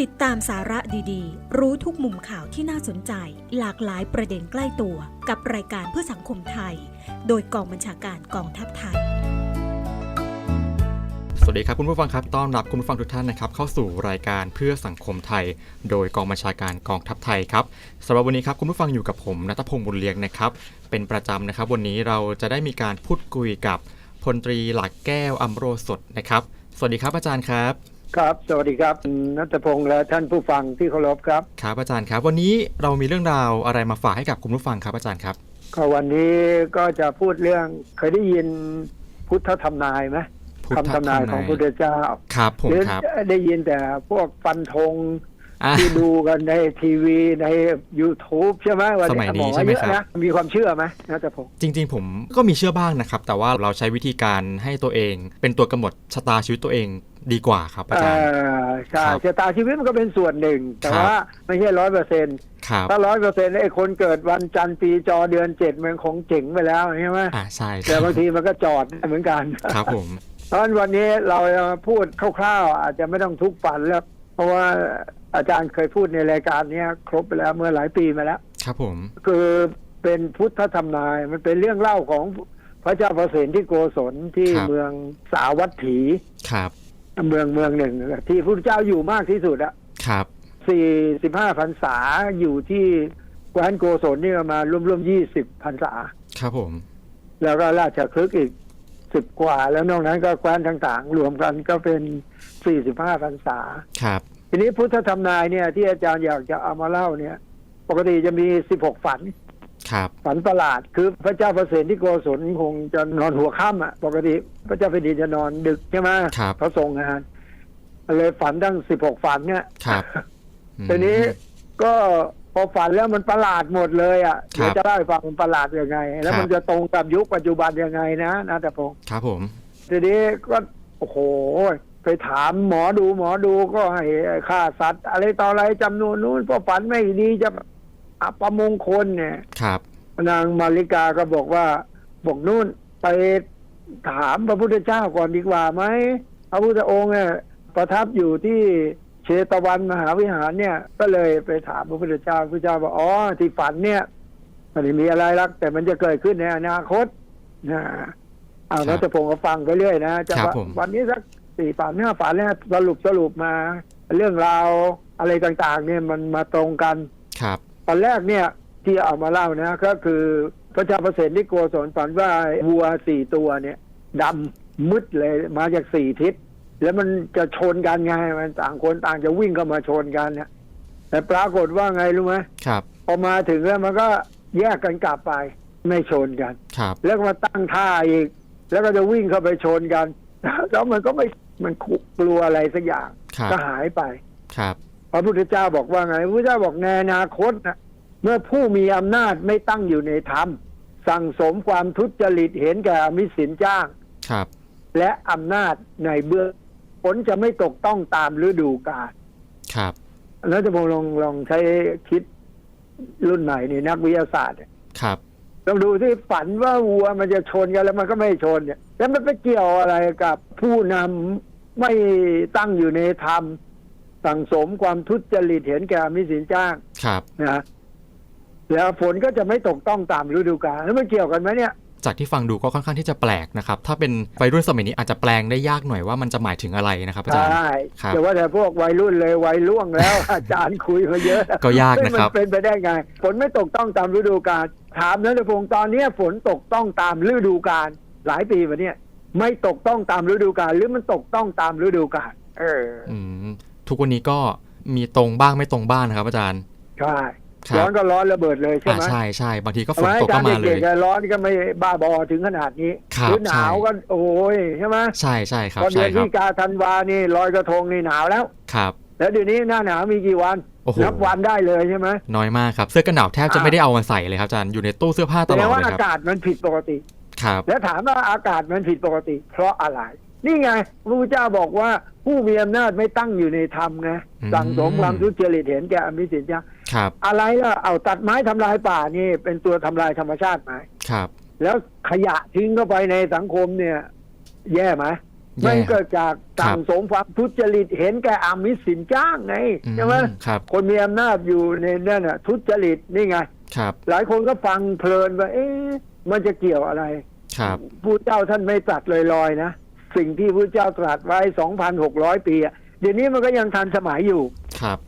ติดตามสาระดีๆ รู้ทุกมุมข่าวที่น่าสนใจ หลากหลายประเด็นใกล้ตัว กับรายการเพื่อสังคมไทย โดยกองบัญชาการกองทัพไทย สวัสดีครับคุณผู้ฟังครับ ต้อนรับคุณผู้ฟังทุกท่านนะครับ เข้าสู่รายการเพื่อสังคมไทย โดยกองบัญชาการกองทัพไทยครับสำหรับวันนี้ครับคุณผู้ฟังอยู่กับผมนัทพงศ์บุญเลียงนะครับ เป็นประจำนะครับ วันนี้เราจะได้มีการพูดคุยกับพลตรีหลักแก้วอัมโรสดนะครับ สวัสดีครับอาจารย์ครับ ครับ สวัสดีครับนัทพงศ์และท่านผู้ฟังที่เคารพครับ ครับอาจารย์ครับ วันนี้เรามีเรื่องราวอะไรมาฝากให้กับคุณผู้ฟังครับอาจารย์ครับ ก็วันนี้ก็จะพูดเรื่องเคยได้ยินพุทธธรรมนายไหมพุทธคำทำนายของพระพุทธเจ้าครับผมหรือครับได้ยินแต่พวกฟันธงอะ ที่ดูกันในทีวีใน YouTube ใช่ไหมวันสมัยนี้หมอใช่ไหมเยอะครับ นะมีความเชื่อไหมนัทพงศ์จริงๆ ผมก็มีเชื่อบ้างนะครับ แต่ว่าเราใช้วิธีการให้ตัวเอง เป็นตัวกำหนดชะตาชีวิตตัวเองดีกว่าครับอาเอจารย์อใช่ครับชะตาชีวิตมันก็เป็นส่วนหนึ่ง แต่ครับ ว่าไม่ใช่ร้อยเปอร์เซ็นต์ครับถ้าร้อยเปอร์เซ็นต์ไอ้คนเกิดวันจันทร์ปีจอเดือนเจ็ดมันคงเจ๋งไปแล้วใช่ไหมอ่าใช่คแต่รับบางทีมันก็จอดได้เหมือนกัน ครับผม เพราะฉะนั้นวันนี้เราจะมาพูดคร่าวๆ อาจจะไม่ต้องทุกฝันแล้ว เพราะว่า อาจารย์เคยพูดในรายการเนี้ยครบไปแล้วเมื่อหลายปีมาแล้ว ครับผม คือเป็นพุทธธรรมนายมันเป็นเรื่องเล่าของพระเจ้าประเสนที่โกศลที่เมืองสาวัตถี ครับ เมืองเมืองหนึ่ง ที่พระพุทธเจ้าอยู่มากที่สุดอะครับ สี่สิบห้าพรรษาอยู่ที่แคว้นโกศลนี่ประมาณร่วมๆยี่สิบพรรษา ครับผม แล้วก็ราชคลึกอีกสิบกว่า แล้วนอกนั้นก็แคว้นต่างๆ รวมกันก็เป็นสี่สิบห้าพรรษา ครับ ทีนี้พุทธธรรมนายเนี่ย ที่อาจารย์อยากจะเอามาเล่าเนี่ย ปกติจะมีสิบหกฝัน ครับ ฝันประหลาดคือพระเจ้าประเสนที่โกศลคงจะนอนหัวค่ำอะ ปกติพระเจ้าแผ่นดินจะนอนดึกใช่ไหมครับ เขาส่งงานเลยฝันตั้งสิบหกฝันเนี่ยครับอืมทีนี้ก็พอฝันแล้วมันประหลาดหมดเลยอะครับเดี๋ยวจะเล่าให้ฟังมันประหลาดยังไง แล้วมันครับจะตรงกับยุคปัจจุบันยังไงนะนะแต่พงศ์ครับผม ทีนี้ก็โอ้โห ไปถามหมอดูหมอดูก็ให้ฆ่าสัตว์ อะไรต่ออะไรจำนวนนู้นพอฝันไม่ดีจะอัปมงคลเนี่ย ครับ นางมาริกาก็บอกว่า บอกนู่นไปถามพระพุทธเจ้าก่อนดีกว่าไหมพระพุทธองค์เนี่ยประทับอยู่ที่เชตวันมหาวิหารเนี่ย ก็เลยไปถามพระพุทธเจ้าพระพุทธเจ้าบอกอ๋อที่ฝันเนี่ยมันไม่มีอะไรหรัก แต่มันจะเกิดขึ้นในอนาคตนะเอาครันับทพงศ์ก็ฟังไปเรื่อยนะจะครับว่าผมวันนี้สัก สี่ฝันห้าฝันเนี่ยสรุปสรุปมา เรื่องราวอะไรต่างๆ เนี่ยมันมาตรงกันครับ ตอนแรกเนี่ยที่เอามาเล่านะก็คือพระเจ้าประเสนที่โกศลฝันว่าวัวสี่ตัวเนี่ยดำมืดเลยมาจากสี่ทิศแล้วมันจะชนกันไงมันต่างคนต่างจะวิ่งเข้ามาชนกันเนี่ยแต่ปรากฏว่าไงรู้ไหมครับพอมาถึงแล้วมันก็แยกกันกลับไปไม่ชนกัน ครับ แล้วก็มาตั้งท่าอีก แล้วก็จะวิ่งเข้าไปชนกัน แล้วมันก็ไม่ มันกลัวอะไรสักอย่างครับก็หายไปครับพระพุทธเจ้าบอกว่าไงพระพุทธเจ้าบอกในอนาคตนะเมื่อผู้มีอำนาจไม่ตั้งอยู่ในธรรม สั่งสมความทุจริตเห็นแก่อมิตรสินจ้างครับ และอำนาจในเบื้องผลจะไม่ตกต้องตามฤดูกาลครับแล้วจะพงลองลองใช้คิดรุ่นใหม่นี่นักวิทยาศาสตร์เนี่ยครับลองดูที่ฝันว่าวัวมันจะชนกันแล้วมันก็ไม่ชนเนี่ยแล้วมันไปเกี่ยวอะไรกับผู้นำ ไม่ตั้งอยู่ในธรรม สั่งสมความทุจริตเห็นแก่อมิตรสินจ้างครับนะแล้วฝนก็จะไม่ตกต้องตามฤดูกาลแล้วมันเกี่ยวกันไหมเนี่ยจากที่ฟังดูก็ค่อนข้างที่จะแปลกนะครับ ถ้าเป็นวัยรุ่นสมัยนี้อาจจะแปลงได้ยากหน่อยว่ามันจะหมายถึงอะไรนะครับอาจารย์ใช่ครับแต่ว่าแต่พวกวัยรุ่นเลยวัยล่วงแล้ว อาจารย์คุยมาเยอะ ก็ยากเฮ้นะครับมันเป็นไปได้ไง ฝนไม่ตกต้องตามฤดูกาลถามนะเดพงศ์ตอนเนี้ยฝนตกต้องตามฤดูกาลหลายปีมาเนี่ย ไม่ตกต้องตามฤดูกาลหรือมันตกต้องตามฤดูกาลเอออืมทุกวันนี้ก็มีตรงบ้างไม่ตรงบ้างนะครับ อาจารย์ใช่ครับร้อนก็ร้อนระเบิดเลยใช่อ่าไหมใช่ใช่บางทีก็ฝนทำไมตกอาจาก็รย์มาเลเด็ยกๆร้อนก็ไม่บ้าบอถึงขนาดนี้ครับหรือหนาวใช่ก็โอ้ยใช่ไหมใช่ใช่ครับพอเดืใช่อนครัที่บกาธันวานี่ลอยกระทงนี่หนาวแล้วครับ แล้วเดี๋ยวนี้หน้าหนาวมีกี่วันโอ้โหนับวันได้เลยใช่ไหมน้อยมากครับเสื้อกันหนาวแทบจะอ่าไม่ได้เอามาใส่เลยครับอาจารย์อยู่ในตู้เสื้อผ้าตแสลดอดงว่าเลยอาครับกาศมันผิดปกติ ครับแล้วถามว่าอากาศมันผิดปกติ เพราะอะไร นี่ไงพระพุทธเจ้าบอกว่าผู้มีอำนาจไม่ตั้งอยู่ในธรรมไงอืมสั่งสมความทุจริตเห็นแก่อมิตรสินจ้าครับ อะไรล่ะเอาตัดไม้ทำลายป่านี่ เป็นตัวทำลายธรรมชาติไหมครับ แล้วขยะทิ้งเข้าไปในสังคมเนี่ย แย่ไหมแย่มันเกิดจากครับสั่งสมความทุจริตเห็นแก่อามิสสินจ้างไงอืใช่ไหมครับคนมีอำนาจอยู่ในนั่นน่ะทุจริตนี่ไงครับ หลายคนก็ฟังเพลินว่าเอ๊ะ มันจะเกี่ยวอะไรครับผู้เจ้าท่านไม่ตรัสลอยๆนะสิ่งที่ผู้เจ้าตรัสไว้2,600ปีอะเดี๋ยวนี้มันก็ยังทันสมัยอยู่ครับ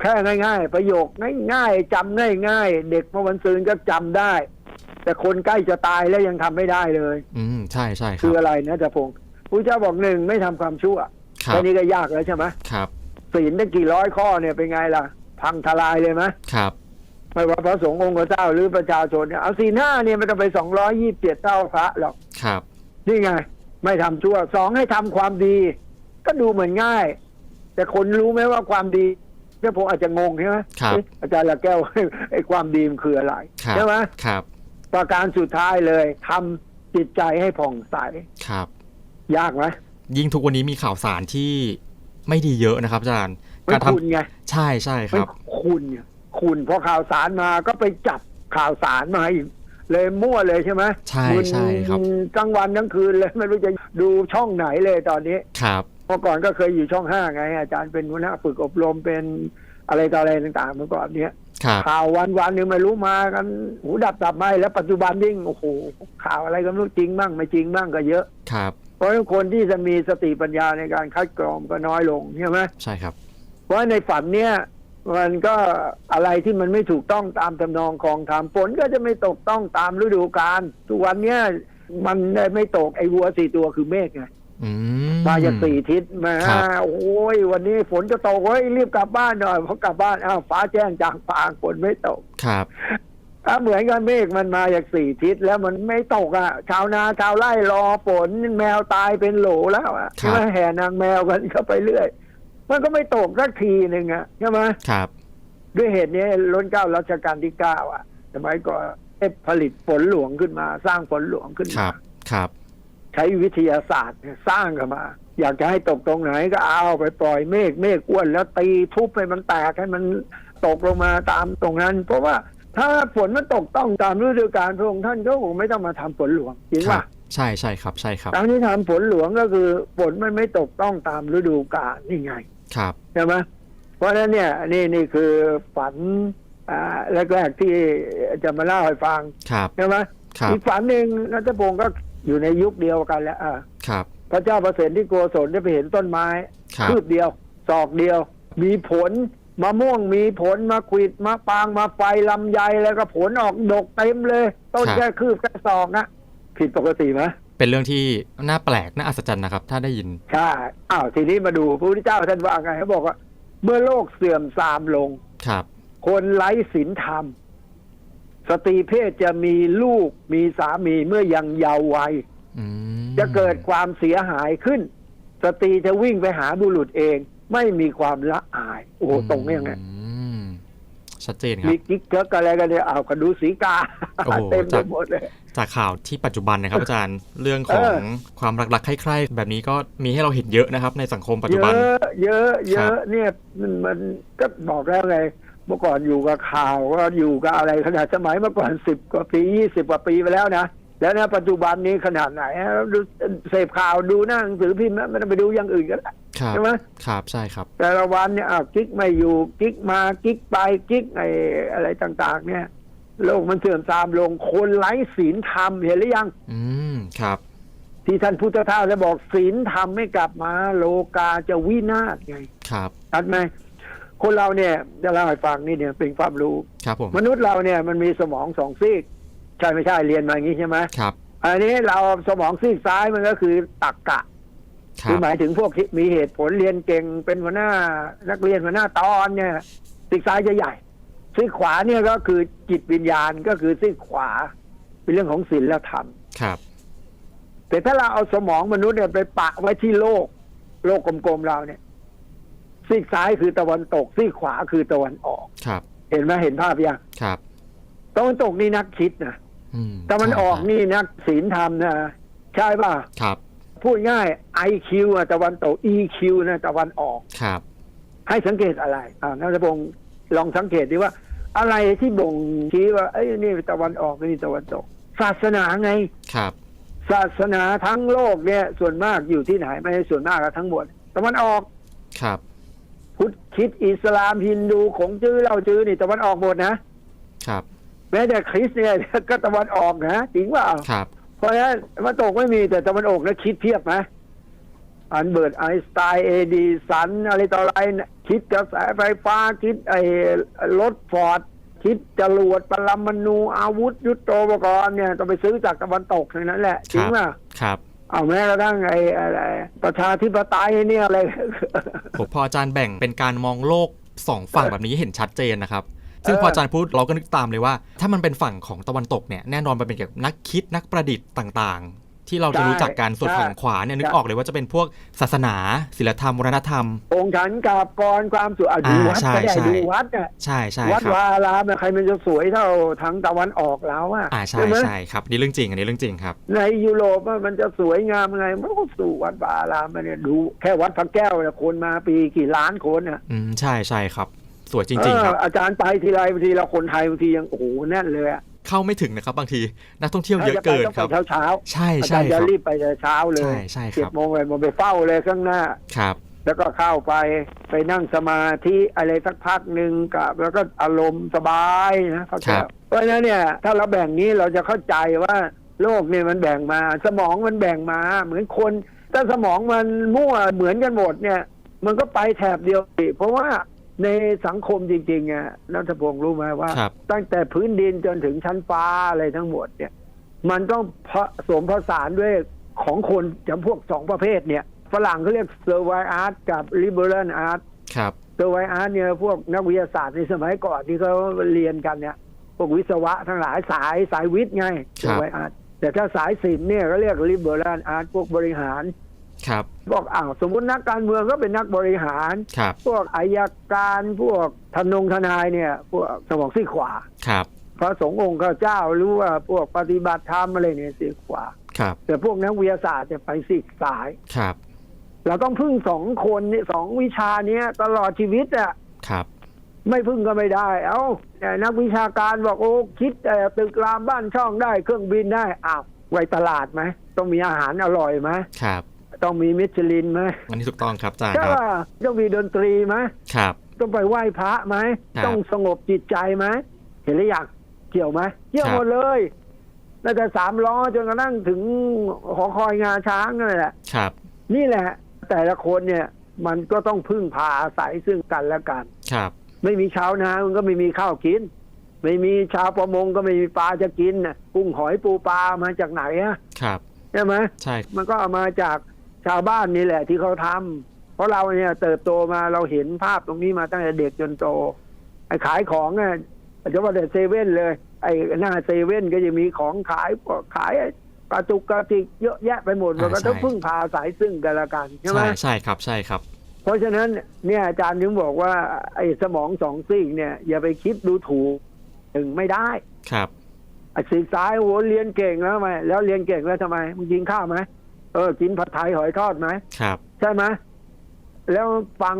แค่ง่าย ๆ ประโยคง่ายๆจำง่ายๆเด็กเมื่อวันซืนก็จำได้ แต่คนใกล้จะตายแล้วยังทำไม่ได้เลย อืมใช่ใช่คคืรับออะไรนะจ๊ะพงศ์ผู้เจ้าบอกหนึ่งไม่ทำความชั่วครัแค่บนี้ก็ยากแล้วใช่ไหมครับศีลตั้งกี่ร้อยข้อเนี่ยเป็นไงล่ะ พังทลายเลยไหมครับ ไม่ว่าพระสงฆ์องค์เจ้าหรือประชาชนเนี่ยเอาศีลห้าเนี่ยไม่ต้องไปสองร้อยยี่สิบเจ็ดเท่าพระหรอกครับ นี่ไง ไม่ทำชั่วสองให้ทำความดี ก็ดูเหมือนง่าย แต่คนรู้ไหมว่าความดีเนี่ยผมอาจจะงงใช่ไหมครับเอ๊ะอาจารย์ละแก้วไอ้ความดีมันคืออะไรครับใช่ไหมครับ ประการสุดท้ายเลยทำจิตใจให้ผ่องใสครับ ยากไหมยิ่งทุกวันนี้มีข่าวสารที่ไม่ดีเยอะนะครับอาจารย์ไม่การทคุณไงำใช่ใช่คไม่รับคุณ ไงคุณพอข่าวสารมาก็ไปจับข่าวสารมาอีกเลยมั่วเลยใช่ไหมใช่มึนใช่ครับกลางวันทั้งคืนเลยไม่รู้จะดูช่องไหนเลยตอนนี้ครับเมื่อก่อนก็เคยอยู่ช่องห้าไง อาจารย์เป็นหัวหน้าฝึกอบรมเป็นอะไรต่ออะไรต่างๆเมื่อก่อนเนี้ยครับข่าววันวันๆหนึ่งไม่รู้มากันหูดับดับไม่แล้วปัจจุบันยิ่งโอ้โหข่าวอะไรก็ไม่รู้จริงบ้างไม่จริงบ้างก็เยอะครับ เพราะฉะนั้นคนที่จะมีสติปัญญาในการคัดกรองก็น้อยลงใช่ไหมใช่ครับเพราะในฝันเนี่ย มันก็อะไรที่มันไม่ถูกต้องตามทำนองของธรรมฝนก็จะไม่ตกต้องตามฤดูกาลทุกวันเนี้ยมันไม่ตกไอ้วัวสี่ตัวคือเมฆไงอืมมาจากสี่ทิศมาครับโอ้ยวันนี้ฝนจะตกเฮ้ยรีบกลับบ้านหน่อยพอกลับบ้านอ้าวฟ้าแจ้งจางปางฝนไม่ตกครับอะเหมือนกันเมฆมันมาจากสี่ทิศแล้วมันไม่ตกอะ ชาวนาชาวไร่รอฝนแมวตายเป็นโหลแล้วอะครับใช่ไหมแห่นางแมวกันเข้าไปเรื่อย มันก็ไม่ตกสักทีหนึ่งอะใช่ไหมครับ ด้วยเหตุนี้ล้นเกล้ารัชกาลที่เก้าอะสมัยก่อนได้ผลิตฝนหลวงขึ้นมา สร้างฝนหลวงขึ้นครัมาบครับ ใช้วิทยาศาสตร์เนี่ยสร้างกันมา อยากจะให้ตกตรงไหนก็เอาไปปล่อยเมฆเมฆอ้วนแล้วตีทุบให้มันแตกให้มันตกลงมาตามตรงนั้น เพราะว่าถ้าฝนมันตกต้องตามฤดูกาลพระองค์ท่านก็คงไม่ต้องมาทำฝนหลวงจริงครัป่ะบใช่ใช่ครับ ใช่ครับตามที่ทำฝนหลวงก็คือฝนมันไม่ตกต้องตามฤดูกาลนี่ไง ครับใช่ไหมเพราะฉะนั้นเนี่ยนี่นี่คือฝันอ่าแรกๆที่จะมาเล่าให้ฟังครับใช่ไหมครับอีกฝันหนึ่งนัทพงศ์ก็อยู่ในยุคเดียวกันแล้วอ่าครับ พระเจ้าประเสริฐที่โกศลได้ไปเห็นต้นไม้ครับ คืบเดียวศอกเดียว มีผลมะม่วงมีผลมาขวิดมาปางมาไฟลำไยแล้วก็ผลออกดกเต็มเลย ต้นแค่คืบแค่ศอกนะผิดปกติไหม เป็นเรื่องที่น่าแปลกน่าอัศจรรย์นะครับ ถ้าได้ยิน ใช่อ้าวทีนี้มาดูพระพุทธเจ้าท่านว่าไงเขาบอกว่า เมื่อโลกเสื่อมทรามลง ครับ คนไร้ศีลธรรม สตรีเพศจะมีลูกมีสามีเมื่อยังเยาว์วัย อืมจะเกิดความเสียหายขึ้น สตรีจะวิ่งไปหาบุรุษเอง ไม่มีความละอาย โอ้โหตรงนี้ยังไงอืมชัดเจนครัมีบ กิ๊กเกิกอะไรกันเนี่ยเอาวก็ดูสีกา โอ้โหเต็มไปจาก หมดเลย จากข่าวที่ปัจจุบันนะครับอาจารย์เรื่องของเออความรักๆใคร่ๆแบบนี้ก็มีให้เราเห็นเยอะนะครับ ในสังคมปัจเยจุบันอะเยอะเยครัอะบเนี่ยมันมันก็บอกแล้วไงเมื่อก่อนอยู่กับข่าวก็อยู่กับอะไรขนาดสมัยเมื่อก่อนสิบกว่าปียี่สิบกว่าปีไปแล้วนะแล้วนะปัจจุบันนี้ขนาดไหนฮะดูเสพข่าวดูหน้าหนังสือพิมพ์นะไม่ต้องไปดูอย่างอื่นก็ได้ครับใช่ไหมครับใช่ครับ แต่ละวันเนี่ยอ้าวกิ๊กไม่อยู่กิ๊กมากิ๊กไปกิ๊กไอ้อะไรต่าง ๆ เนี่ย โลกมันเสื่อมทรามลงคนไร้ศีลธรรมเห็นหรือยัง อืมครับ ที่ท่านพุทธทาสจะบอกศีลธรรมไม่กลับมา โลกาจะวินาศไงครับชัดไหมคนเราเนี่ยจะเล่าให้ฟังนี่เนี่ยเป็นความรู้ ครับผมมนุษย์เราเนี่ยมันมีสมองสองซีก ใช่ไม่ใช่เรียนมาอย่างนี้ใช่ไหมครับ อันนี้เราสมองซีกซ้ายมันก็คือตักกะคคืรัอบหมายถึงพวกที่มีเหตุผลเรียนเก่งเป็นหัวหน้านักเรียนหัวหน้าตอนเนี่ยซีกซ้ายจะใหญ่ ซีกขวาเนี่ยก็คือจิตวิญญาณก็คือซีกขวา เป็นเรื่องของศีลธรรมครับ แต่ถ้าเราเอาสมองมนุษย์เนี่ยไปปะไว้ที่โลก โลกกลมๆเราเนี่ยซีกซ้ายคือตะวันตกซีกขวาคือตะวันออกครับ เห็นไหมเห็นภาพยังครับตะวันตกนี่นักคิดนะอืมตะวันออกใช่นี่นักศีลธรรมนะใช่ป่ะครับพูดง่าย IQ อะตะวันตก EQ นะตะวันออกครับ ให้สังเกตอะไรอ่านักพงศ์ลองสังเกตดีว่า อะไรที่บ่งชี้ว่า เอ้ยนี่ตะวันออกนี่ตะวันตก ศาสนาไงครับศศาสนาทั้งโลกเนี่ย ส่วนมากอยู่ที่ไหนไม่ใช่ส่วนมากอะทั้งหมดตะวันออกครับพุทธคริดอิสลามฮินดูของจื้อเหล่าจื้อนี่ตะวันออกหมดนะครับ แม้แต่คริสต์เนี่ยก็ตะวันออกนะจริงเปล่าครับ เพราะฉะนั้นตะวันตกไม่มีแต่ตะวันออกนะคิดเพียบนะ อันเบิร์ตไอน์สไตน์เอดีสันอะไรต่ออะไรนะคิดกระแสไฟฟ้าคิดไอ้รถฟอร์ดคิดจรวดปรมาณูอาวุธยุทโธปกรณ์เนี่ยต้องไปซื้อจากตะวันตกทั้งนั้นแหละจริงป่ะครับเอาแม้กระทั่งไอ้อะไรประชาธิปไตยเนี่ยอะไรผมพออาจารย์แบ่งเป็นการมองโลกสองฝั่งแบบนี้เห็นชัดเจนนะครับ ซึ่งพออาจารย์พูดเราก็นึกตามเลยว่า ถ้ามันเป็นฝั่งของตะวันตกเนี่ยแน่นอนมันเป็นเกี่ยวกับนักคิดนักประดิษฐ์ต่างๆ ที่เราจะรู้จักกันส่วนฝั่งขวาเนี่ยนึกออกเลยว่าจะเป็นพวกศาสนา ศิลธรรมวัฒนธรรม องค์ฉันกราบกรความสวยอะดูอ่าวัดใช่ก็ได้ใช่ดูวัดน่ะใช่ใช่วัดครับวาอารามน่ะใครมันจะสวยเท่าทั้งตะวันออกแล้วอะอ่าใช่ไหมใช่ครับนี่เรื่องจริง อันนี้เรื่องจริงครับ ในยุโรปอะมันจะสวยงามยังไงมันก็สู่วัดวาอารามมาเนี่ยดูแค่วัดพระแก้วเนี่ยคนมาปีกี่ล้านคนน่ะอืมใช่ใช่ครับ สวยจริง ๆ ครับเอออาจารย์ไปทีไรบางทีเราคนไทยบางทียังโอ้โหแน่นเลยอะ เข้าไม่ถึงนะครับ บางทีนักท่องเที่ยวเยอะเกินถ้าครัจะบไปต้องไปเช้าๆใช่อาใช่จารย์คจะรับรีบไปแต่เช้าเลยใช่ใช่คเจ็ดรับโมงไปมันไปเฝ้าเลยข้างหน้าครับ แล้วก็เข้าไปไปนั่งสมาธิอะไรสักพักหนึ่งกับ แล้วก็อารมณ์สบายนะเข้าใจครับเพราะฉะนั้นเนี่ย ถ้าเราแบ่งนี้เราจะเข้าใจว่าโลกเนี่ยมันแบ่งมา สมองมันแบ่งมา เหมือนคน ถ้าสมองมันมั่วเหมือนกันหมดเนี่ย มันก็ไปแถบเดียวสิเพราะว่า ในสังคมจริงๆอะนัทพงศ์รู้ไหมว่า ครับ ตั้งแต่พื้นดินจนถึงชั้นฟ้าอะไรทั้งหมดเนี่ย มันต้องผสมผสานด้วยของคนจำพวกสองประเภทเนี่ย ฝรั่งเขาเรียกเซอร์ไวอาร์ตกับลิเบอรัลอาร์ตครับ เซอร์ไวอาร์ตเนี่ยพวกนักวิทยาศาสตร์ในสมัยก่อนที่เขาเรียนกันเนี่ย พวกวิศวะทั้งหลายสายสายวิทย์ไงเซอร์ไวอาร์ตแต่ถ้าสายศิลป์เนี่ยก็เรียกลิเบอรัลอาร์ตพวกบริหาร ครับ บอกอ้าวสมมตินักการเมืองก็เป็นนักบริหาร ครับ พวกอายการพวกทนงทนายเนี่ย พวกสมองซีกขวา ครับ พระสงฆ์องค์ข้าเจ้าหรือว่าพวกปฏิบัติธรรมอะไรเนี่ยซีกขวา ครับ แต่พวกนักวิทยาศาสตร์จะไปซีกซ้าย ครับ เราต้องพึ่งสองคนนี่สองวิชาเนี้ยตลอดชีวิตอะครับ ไม่พึ่งก็ไม่ได้ เอ้าแต่นักวิชาการบอกโอ้คิดแต่ตึกรามบ้านช่องได้เครื่องบินได้อ้าวไว้ตลาดไหมต้องมีอาหารอร่อยไหมครับ ต้องมีมิชลินไหมอันนี้ถูกต้องครับอาจารย์ใช่ครับป่ะต้องมีดนตรีไหมครับ ต้องไปไหว้พระไหมครับ ต้องสงบจิตใจไหมเห็นหรือยังเกี่ยวไหมเกี่ยวหมดเลยตั้งแต่สามล้อจนกระทั่งถึงหอคอยงาช้างนั่นแหละ ครับนี่แหละ แต่ละคนเนี่ย มันก็ต้องพึ่งพาอาศัยซึ่งกันและกัน ครับไม่มีชาวนามันก็ไม่มีข้าวกิน ไม่มีชาวประมงก็ไม่มีปลาจะกินน่ะกุ้งหอยปูปลามาจากไหนอะครับใช่ไหมใช่มันก็เอามาจาก ชาวบ้านนี่แหละที่เขาทำเพราะเราเนี่ยเติบโตมาเราเห็นภาพตรงนี้มาตั้งแต่เด็กจนโตไอ้ขายของเนี่ยอาจจะว่าแต่เซเว่นเลย ไอ้หน้าเซเว่นก็จะมีของขายพวกขายกระจุกกระติกเยอะแยะไปหมดมันก็ต้องพึ่งพาอาศัยซึ่งกันและกันใช่ไหมใช่ใช่ครับใช่ครับ เพราะฉะนั้นเนี่ยอาจารย์ถึงบอกว่า ไอ้สมองสองซีกเนี่ย อย่าไปคิดดูถูกถึงไม่ได้ครับไอ้ซีกซ้ายโอ้โหเรียนเก่งแล้วทำไมแล้วเรียนเก่งแล้วทำไมมึงกินข้าวไหม เออกินผัดไทยหอยทอดไหมครับใช่ไหมแล้วฟัง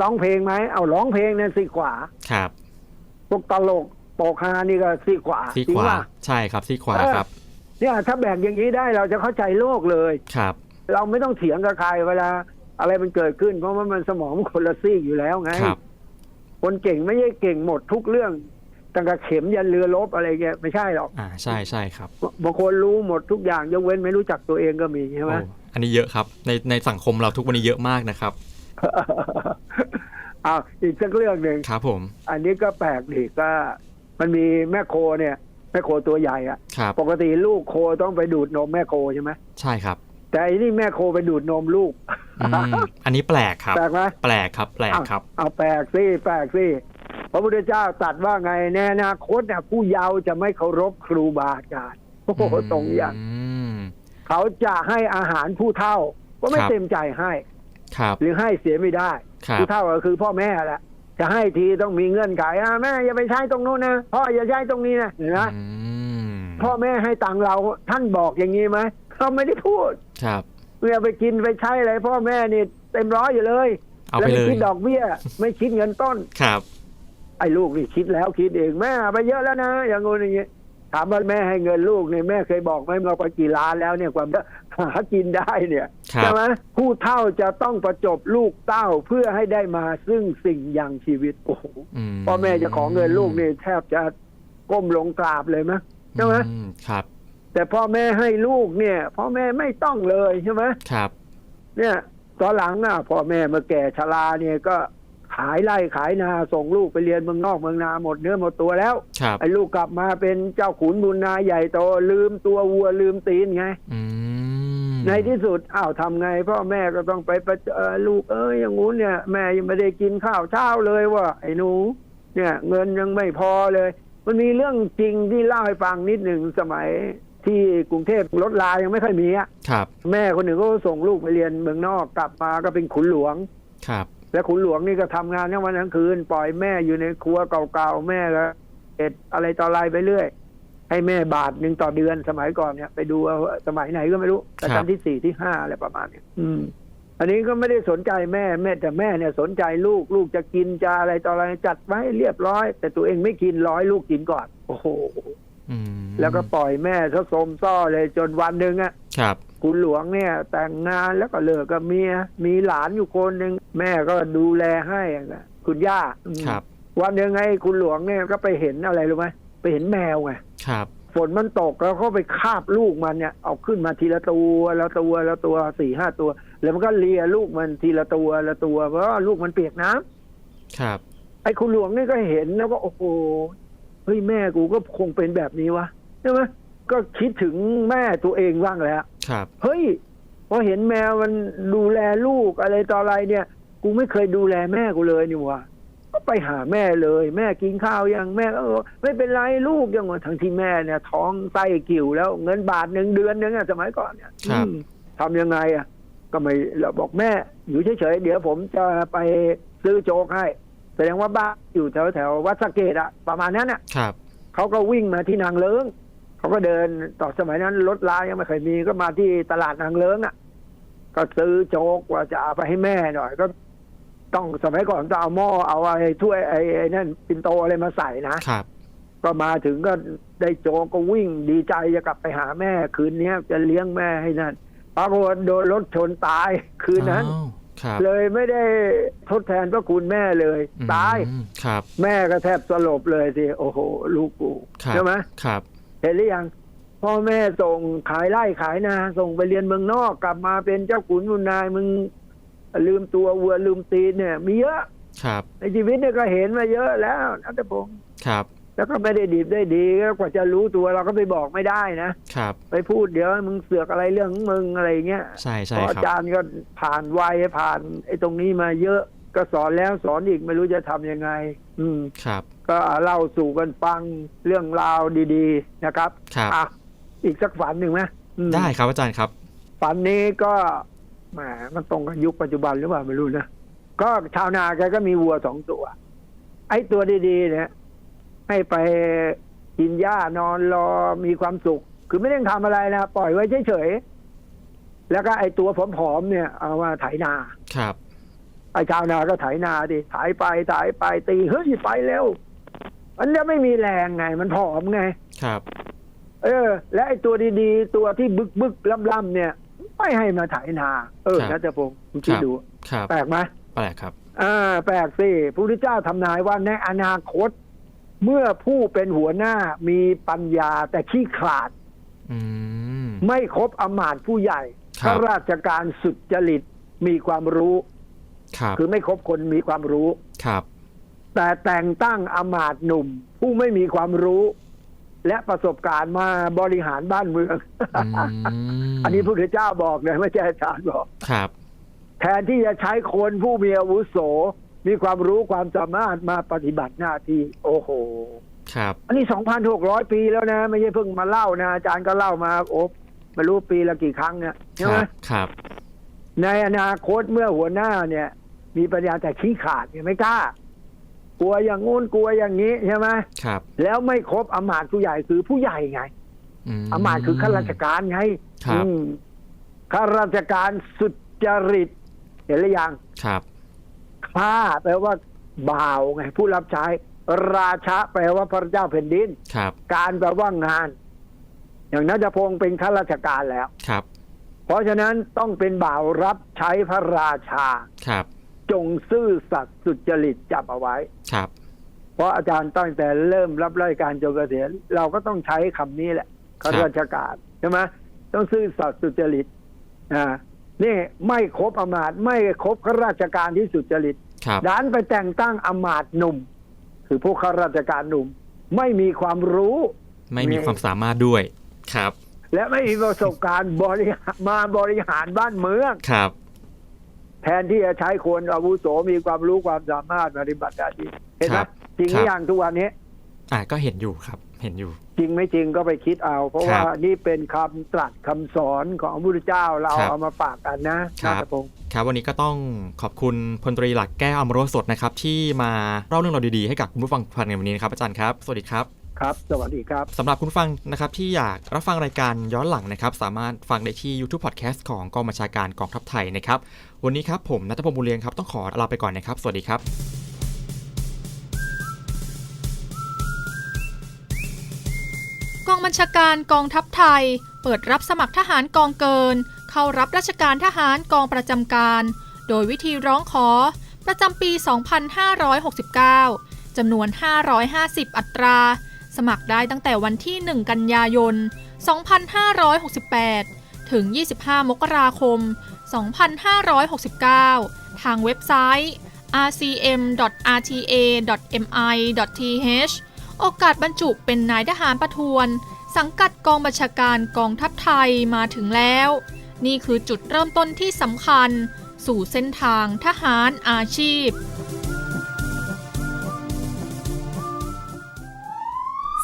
ร้องเพลงไหมเอาร้องเพลงเนี่ยซีกขวาครับพวกตลกโปกฮานี่ก็ซีกขวาซีกจริงขวาป่ะใช่ครับซีกขวาเออครับ เนี่ยถ้าแบ่งอย่างนี้ได้เราจะเข้าใจโลกเลยครับ เราไม่ต้องเถียงกับใครเวลา อะไรมันเกิดขึ้น เพราะว่ามันสมองมันคนละซีกอยู่แล้วไงครับคนเก่งไม่ใช่เก่งหมดทุกเรื่อง ตั้งแต่เข็มยันเรือลบอะไรเงี้ยไม่ใช่หรอกอ่าใช่ใช่ครับบางคนรู้หมดทุกอย่างยกเว้นไม่รู้จักตัวเองก็มีใช่ไหมโอ้อันนี้เยอะครับ ในในสังคมเราทุกวันนี้เยอะมากนะครับอ้าวอีกสักเรื่องหนึ่งครับผม อันนี้ก็แปลกดีก็ มันมีแม่โคเนี่ยแม่โคตัวใหญ่อะครับปกติลูกโคต้องไปดูดนมแม่โคใช่ไหมใช่ครับ แต่อันนี้แม่โคไปดูดนมลูกอืมอันนี้แปลกครับ แปลกไหมแปลกครับ แปลกครับ เอาแปลกสิแปลกสิ พระพุทธเจ้าตรัสว่าไงในอนาคตเนี่ยผู้เยาว์จะไม่เคารพครูบาอาจารย์โอ้โหตรงอย่างอืมเขาจะให้อาหารผู้เฒ่า ก็ไม่ครับเต็มใจให้ครับหรือให้เสียไม่ได้ครับผู้เฒ่าก็คือพ่อแม่แหละจะให้ทีต้องมีเงื่อนไขอะแม่อย่าไปใช้ตรงนู้นนะพ่ออย่าใช้ตรงนี้นะเห็นไหมอืมพ่อแม่ให้ตังค์เราท่านบอกอย่างนี้ไหมเขาไม่ได้พูด ครับเมื่อไปกินไปใช้อะไรพ่อแม่นี่เต็มร้อยอยู่เลย เอาแล้วไปไม่เลยคิดดอกเบี้ย ไม่คิดเงินต้นครับ ไอ้ลูกนี่คิดแล้วคิดเองแม่ไปเยอะแล้วนะ อย่างงู้นอย่างงี้ถามว่าแม่ให้เงินลูกเนี่ยแม่เคยบอกไหมเราไปกี่ล้านแล้วเนี่ยความหากินได้เนี่ยครัใช่บไหมผู้เท่าจะต้องประจบลูกเต้าเพื่อให้ได้มาซึ่งสิ่งอย่างชีวิตโอ้โหอืมพ่อแม่จะขอเงินลูกนี่แทบจะก้มลงกราบเลยไหม ใช่ไหม อืครับ แต่พ่อแม่ให้ลูกเนี่ยพ่อแม่ไม่ต้องเลยใช่ไหม ครับ เนี่ยตอนหลังอะพ่อแม่เมื่อแก่ชราเนี่ยก็ ขายไร่ขายนาส่งลูกไปเรียนเมืองนอกเมืองนาหมดเนื้อหมดตัวแล้วครับไอ้ลูกกลับมาเป็นเจ้าขุนบุญนาใหญ่โตลืมตัววัวลืมตีนไงอืมในที่สุดอ้าวทำไง พ่อแม่ก็ต้องไปประเจอลูกเอ้ยอย่างงู้นเนี่ยแม่ยังไม่ได้กินข้าวเช้าเลยว่าไอ้หนู เนี่ย เงินยังไม่พอเลย มันมีเรื่องจริงที่เล่าให้ฟังนิดหนึ่งสมัยที่กรุงเทพรถลายังไม่ค่อยมีอะครับ แม่คนหนึ่งก็ส่งลูกไปเรียนเมืองนอกกลับมาก็เป็นขุนหลวงครับ แล้วขุนหลวงนี่ก็ทำงานทั้งวันทั้งคืน ปล่อยแม่อยู่ในครัวเก่าๆแม่ก็เอ็ดอะไรต่ออะไรไปเรื่อย ให้แม่บาทหนึ่งต่อเดือนสมัยก่อนเนี่ยไปดูเอาสมัยไหนก็ไม่รู้ประจำที่สี่ที่ห้าอะไรประมาณเนี้ยอืม อันนี้ก็ไม่ได้สนใจแม่แม่แต่แม่เนี่ยสนใจลูกลูกจะกินจะอะไรต่ออะไรจัดไว้เรียบร้อย แต่ตัวเองไม่กินร้อยลูกกินก่อน โอ้โหอืมแล้วก็ปล่อยแม่ซะสมซ้อเลยจนวันหนึ่งอะครับ คุณหลวงเนี่ย แต่งงานแล้วก็เลิกกับเมียมีหลานอยู่คนหนึ่งแม่ก็ดูแลให้นะคุณย่าอืมครับ วันหนึ่งไอ้คุณหลวงเนี่ยก็ไปเห็นอะไรรู้ไหมไปเห็นแมวไงครับฝนมันตกแล้วเขาไปคาบลูกมันเนี่ยเอาขึ้นมาทีละตัวละตัวละตัวสี่ห้าตัว แล้วมันก็เลียลูกมันทีละตัวละตัว เพราะว่าลูกมันเปียกน้ำครับ ไอ้คุณหลวงนี่ก็เห็นแล้วก็โอ้โหเฮ้ยแม่กูก็คงเป็นแบบนี้วะใช่ไหมก็คิดถึงแม่ตัวเองบ้างแล้ว ครับ เฮ้ยพอเห็นแมวมันดูแลลูกอะไรต่ออะไรเนี่ย กูไม่เคยดูแลแม่กูเลยนี่หวะก็ไปหาแม่เลย แม่กินข้าวยังแม่ก็เออไม่เป็นไรลูกยังว่าทั้งที่แม่เนี่ย ท้องไส้กิ่วแล้วเงินบาทหนึ่งเดือนหนึงอะสมัยก่อนเนี่ยครับอืมทำยังไงอะก็ไม่เราบอกแม่ อยู่เฉยๆเดี๋ยวผมจะไปซื้อโจ๊กให้แสดงว่าบ้านอยู่แถวแถวๆวัดสะเกดอะประมาณนั้นอะครับเขาก็วิ่งมาที่นางเลิ้ง เขาก็เดินต่อสมัยนั้นรถลายังไม่เคยมีก็มาที่ตลาดนางเลิ้งอะ ก็ซื้อโจ๊กว่าจะเอาไปให้แม่หน่อย ก็ ต้องสมัยก่อนต้องเอาหม้อเอาอะไรถ้วยไอ้ไอ้นั่นปินโตอะไรมาใส่นะครับ ก็มาถึงก็ได้โจ๊กก็วิ่งดีใจจะกลับไปหาแม่คืนนี้จะเลี้ยงแม่ให้นั่นปรากฏว่าโดนรถชนตายคืนนั้นอ้าวครับเลยไม่ได้ทดแทนพระคุณแม่เลยอืมตายครับ แม่ก็แทบสลบเลยสิโอ้โห ลูกกูครับใช่ไหมครับ เห็นหรือยังพ่อแม่ส่งขายไร่ขายนาส่งไปเรียนเมืองนอกกลับมาเป็นเจ้าขุนมุนนายมึงลืมตัววัวลืมตีนเนี่ย มีเยอะครับ ในชีวิตเนี่ยก็เห็นมาเยอะแล้วนัทพงศ์ครับ แล้วก็ไม่ได้ดีได้ดีก็กว่าจะรู้ตัวเราก็ไปบอกไม่ได้นะครับ ไปพูดเดี๋ยวมึงเสือกอะไรเรื่องของมึงอะไรเงี้ยใช่เพใช่ราะคอารับจารย์ก็ผ่านวัยผ่านไอ้ตรงนี้มาเยอะก็สอนแล้วสอนอีกไม่รู้จะทำยังไง อืมครับ ก็เล่าสู่กันฟังเรื่องราวดีๆนะครับครับอะอีกสักฝันหนึ่งไหมอืมได้ครับอาจารย์ครับ ฝันนี้ก็แหมมันตรงกับยุคปัจจุบันหรือเปล่าไม่รู้นะก็ชาวนาแกก็มีวัวสองตัว ไอ้ตัวดีๆ เนี่ย ให้ไปกินหญ้านอนรอมีความสุข คือไม่ได้ทำอะไรนะปล่อยไว้เฉยๆแล้วก็ไอ้ตัวผอมๆเนี่ย เอามาไถนา ครับ ไอ้ชาวนาก็ไถนาดิไถไปไถไปตีเฮ้ยไปเร็ว มันจะไม่มีแรงไง มันผอมไง ครับ เออ และไอ้ตัวดีๆ ตัวที่บึกบึกๆล่ำๆเนี่ย ไม่ให้มาไถนา เออครับ นะจ๊ะพงศ์คุณคิดครับดู ครับ แปลกไหมแปลกครับ อ่า แปลกสิพระพุทธเจ้าทำนายว่าในอนาคต เมื่อผู้เป็นหัวหน้ามีปัญญาแต่ขี้ขลาด อืม ไม่ครบอำมาตย์ผู้ใหญ่ครัข้าบราชการสุจริตมีความรู้ ครับ คือไม่ครบคนมีความรู้ ครับ แต่แต่งตั้งอำมาตย์หนุ่ม ผู้ไม่มีความรู้ และประสบการณ์มาบริหารบ้านเมืองอืมอันนี้พระพุทธเจ้าบอกเลยไม่ใช่อาจารย์บอกครับ แทนที่จะใช้คนผู้มีอาวุโส มีความรู้ความสามารถมาปฏิบัติหน้าที่ โอ้โห ครับ อันนี้2,600ปีแล้วนะ ไม่ใช่เพิ่งมาเล่านะ อาจารย์ก็เล่ามาโอ้ไม่รู้ปีละกี่ครั้งเนี่ยคใช่ไหมรับครับ ในอนาคตเมื่อหัวหน้าเนี่ย มีปัญญาแต่ขี้ขาดเนี่ยไม่กล้า กลัวอย่างงู้นกลัวอย่างนี้ใช่ไหมครับ แล้วไม่ครบอำมาตย์ผู้ใหญ่คือผู้ใหญ่ไงมอำมาตย์คือข้าราชการไงครับอืมข้าราชการสุจริต เห็นหรือยังครับข้าแปลว่าบ่าวไง ผู้รับใช้ ราชะแปลว่าพระเจ้าแผ่นดินครับ การแปลว่างาน อย่างนัทพงศ์เป็นข้าราชการแล้วครับ เพราะฉะนั้นต้องเป็นบ่าวรับใช้พระราชาครับ จงซื่อสัตย์สุจริตจับเอาไว้ ครับ เพราะอาจารย์ตั้งแต่เริ่มรับราชการจนเกษียณเราก็ต้องใช้คำนี้แหละข้าราชการใช่ไหมต้องซื่อสัตย์สุจริตอ่านี่ไม่ครบอำมาตย์ไม่ครบข้าราชการที่สุจริตครับดันไปแต่งตั้งอำมาตย์หนุ่ม คือผู้ข้าราชการหนุ่ม ไม่มีความรู้ ไม่มีความสามารถด้วยครับ และไม่มีประสบการณ์บริหารมาบริหารบ้านเมืองครับ แทนที่จะใช้คนอาวุโสมีความรู้ความสามารถปฏิบัติหน้าที่เห็นไหคมรับจริงหรืครัอบยังทุกวันนี้ อ่าก็เห็นอยู่ครับ เห็นอยู่ จริงไม่จริงก็ไปคิดเอา เพราะครับว่านี่เป็นคำตรัสคำสอนของพระพุทธเจ้าเราครับเอามาฝากกันนะครับ นาถพงศ์ครับ วันนี้ก็ต้องขอบคุณพลตรีหลักแก้วอมโรสดนะครับที่มาเล่าเรื่องราวดีๆให้กับคุณผู้ฟังฟังในวันนี้นะครับอาจารย์ครับ สวัสดีครับ ครับ สวัสดีครับ สำหรับคุณผู้ฟังนะครับที่อยากรับฟังรายการย้อนหลังนะครับ สามารถฟังได้ที่ YouTube Podcast ของกองบัญชาการกองทัพไทยนะครับ วันนี้ครับผมนัทพงศ์บุญเรียงครับ ต้องขอลาไปก่อนนะครับ สวัสดีครับกองบัญชาการกองทัพไทย เปิดรับสมัครทหารกองเกิน เข้ารับราชการทหารกองประจำการ โดยวิธีร้องขอ ประจำปี 2569จำนวน 550 อัตรา สมัครได้ตั้งแต่วันที่ 1 กันยายน 2568 ถึง 25 มกราคม 2569 ทางเว็บไซต์ rcm.rta.mi.th โอกาสบรรจุเป็นนายทหารประทวน สังกัดกองบัญชาการกองทัพไทยมาถึงแล้ว นี่คือจุดเริ่มต้นที่สำคัญ สู่เส้นทางทหารอาชีพ